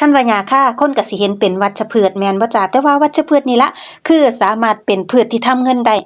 คันวาหญ้าค่าคนกสิเห็นเป็นวัชพืชแมนบ่จ้าแต่ว่าวัชพืชนี่ละคือสามารถเป็นพืชที่ทำเงินได้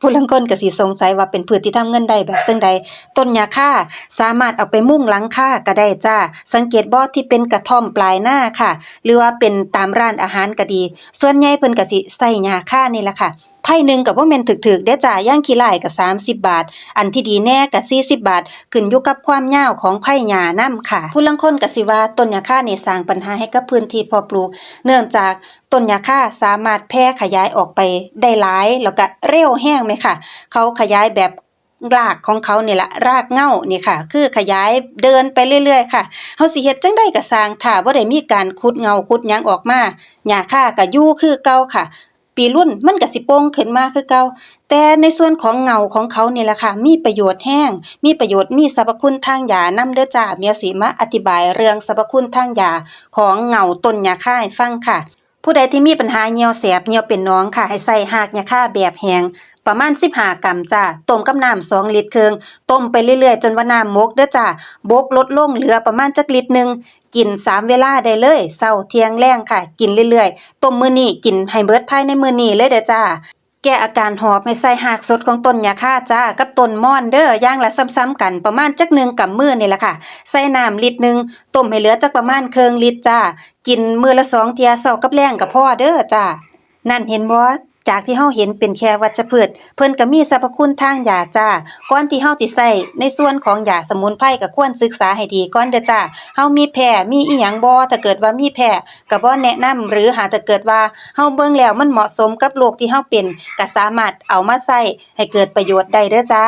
ผู้ลางคนก็สิสงสัยว่าเป็นพืชที่ทำเงินได้แบบจังใดต้นหญ้าค่าสามารถเอาไปมุ่งหลังค่าก็ได้จ้า สังเกตบ่ที่เป็นกระท่อมปลายหน้าค่ะ หรือว่าเป็นตามร้านอาหารก็ดี ส่วนใหญ่เพิ่นก็สิใส่หญ้าค่านี่แหละค่ะ ไผ่หนึ่งก็บ่แม่นถึกๆเด้จ้าอย่างขี้ร้ายก็30 บาท อันที่ดีแน่ก็40 บาท ขึ้นอยู่กับความยาวของไผ่หญ้านำค่ะ ผู้ลางคนก็สิว่าต้นหญ้าค่าเนี่สร้างปัญหาให้กับพื้นที่พาะปลูก เนื่องจากต้นหญ้าค่าสามารถแพร่ขยายออกไปได้หลายแล้วก็เร็วแรงไหมค่ะ เขาขยายแบบรากของเขาเนี่ยละรากเง้าเนี่ค่ะ คือขยายเดินไปเรื่อยๆค่ะเฮาสิเฮ็ดจังได๋ก็สร้างถ้าบ่ได้มีการขุดเงาขุดหยังออกมาหญ้าค่าก็อยู่คือเก่าค่ะ ปีรุ่นมันก็สิโป่งขึ้นมาคือเก่าแต่ในส่วนของเงาของเขานี่แหละค่ะ มีประโยชน์แรงมีประโยชน์มีสรรพคุณทางยานำเด้อจ้าเมียสิมาอธิบายเรื่องสรรพคุณทางยาของเงาต้นหญ้าค่าให้ฟังค่ะ ผู้ใดที่มีปัญหาเหี่ยวแสบเหี่ยวเป็นน้องค่ะ ให้ใส่หากหญ้าค่าแบบแห้งประมาณ15กรัมจ้าต้มกับน้ำ2ลิตรครึ่งต้มไปเรื่อยๆ จนว่าน้ำมกเด้อจ้าบกลดลงเหลือประมาณจักลิตรหนึง กิน 3 เวลาได้เลยเช้าเที่ยงแลงค่ะ กินเรื่อยๆ ต้มมื้อนี้กินให้เบิดภายในมื้อนี้เลยเด้อจ้าแก้อาการหอบให้ใส่หากสดของต้นหญ้าค่าจ้ากับต้นม่อนเด้อย่างละซ้ำๆกันประมาณจักหนึ่งกำมือนี่แหละค่ะ ใส่น้ำลิตรหนึ่งต้มให้เหลือจักประมาณเครึ่งลิตรจ้า กินมือละสองเทียเช้ากับแลงก็พอเด้อจ้านั่นเห็นบ่ จากที่เฮาเห็นเป็นแค่วัชพืช เพิ่นก็มีสรรพคุณทางยาจ้าก่อนที่เฮาสิใช้ในส่วนของยาสมุนไพรก็ควรศึกษาให้ดีก่อนเด้อจ้าเฮามีแพ้มีอีหยังบ่ถ้าเกิดว่ามีแพ้ก็บ่แนะนำหรือหาถ้าเกิดว่าเฮาเบิ่งแล้วมันเหมาะสมกับโรคที่เฮาเป็นก็สามารถเอามาใช้ให้เกิดประโยชน์ได้เด้อจ้า